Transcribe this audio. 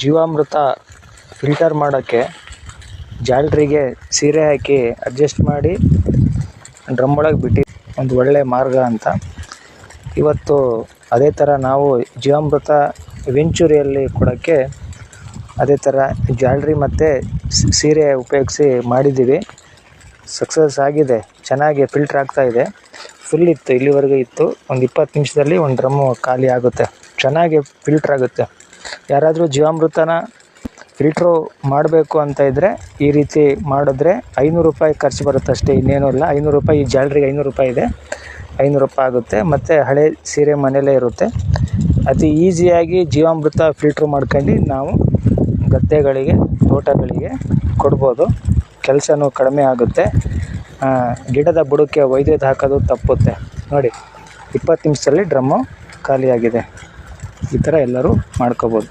ಜೀವಾಮೃತ ಫಿಲ್ಟರ್ ಮಾಡೋಕ್ಕೆ ಜಾಲರಿಗೆ ಸೀರೆ ಹಾಕಿ ಅಡ್ಜಸ್ಟ್ ಮಾಡಿ ಡ್ರಮ್ ಒಳಗೆ ಬಿಟ್ಟು ಒಂದು ಒಳ್ಳೆಯ ಮಾರ್ಗ ಅಂತ. ಇವತ್ತು ಅದೇ ಥರ ನಾವು ಜೀವಾಮೃತ ವೆಂಚೂರಿಯಲ್ಲಿ ಕೊಡೋಕ್ಕೆ ಅದೇ ಥರ ಜಾಲ್ರಿ ಮತ್ತು ಸೀರೆ ಉಪಯೋಗಿಸಿ ಮಾಡಿದ್ದೀವಿ. ಸಕ್ಸಸ್ ಆಗಿದೆ, ಚೆನ್ನಾಗಿ ಫಿಲ್ಟ್ರ್ ಇದೆ. ಫುಲ್ ಇತ್ತು, ಇಲ್ಲಿವರೆಗೂ ಇತ್ತು. ಒಂದು ಇಪ್ಪತ್ತು ನಿಮಿಷದಲ್ಲಿ ಒಂದು ಡ್ರಮ್ಮು ಖಾಲಿ ಆಗುತ್ತೆ. ಚೆನ್ನಾಗಿ ಫಿಲ್ಟ್ರ್ ಆಗುತ್ತೆ. ಯಾರಾದರೂ ಜೀವಾಮೃತನ ಫಿಲ್ಟ್ರು ಮಾಡಬೇಕು ಅಂತ ಇದ್ದರೆ ಈ ರೀತಿ ಮಾಡಿದ್ರೆ ಐನೂರು ರೂಪಾಯಿ ಖರ್ಚು ಬರುತ್ತೆ ಅಷ್ಟೇ, ಇನ್ನೇನೂ ಇಲ್ಲ. ಐನೂರು ರೂಪಾಯಿ ಈ ಜಾಲ್ರಿಗೆ ಐನೂರು ರೂಪಾಯಿ ಇದೆ. ಐನೂರು ರೂಪಾಯಿ ಆಗುತ್ತೆ. ಮತ್ತು ಹಳೆ ಸೀರೆ ಮನೆಯಲ್ಲೇ ಇರುತ್ತೆ. ಅತಿ ಈಸಿಯಾಗಿ ಜೀವಾಮೃತ ಫಿಲ್ಟ್ರು ಮಾಡ್ಕೊಂಡು ನಾವು ಗದ್ದೆಗಳಿಗೆ, ತೋಟಗಳಿಗೆ ಕೊಡ್ಬೋದು. ಕೆಲಸನೂ ಕಡಿಮೆ ಆಗುತ್ತೆ. ಗಿಡದ ಬುಡಕ್ಕೆ ವೈದ್ಯದ ಹಾಕೋದು ತಪ್ಪುತ್ತೆ. ನೋಡಿ, ಇಪ್ಪತ್ತು ನಿಮಿಷದಲ್ಲಿ ಡ್ರಮ್ಮು ಖಾಲಿಯಾಗಿದೆ. ಈ ಥರ ಎಲ್ಲರೂ ಮಾಡ್ಕೋಬೋದು.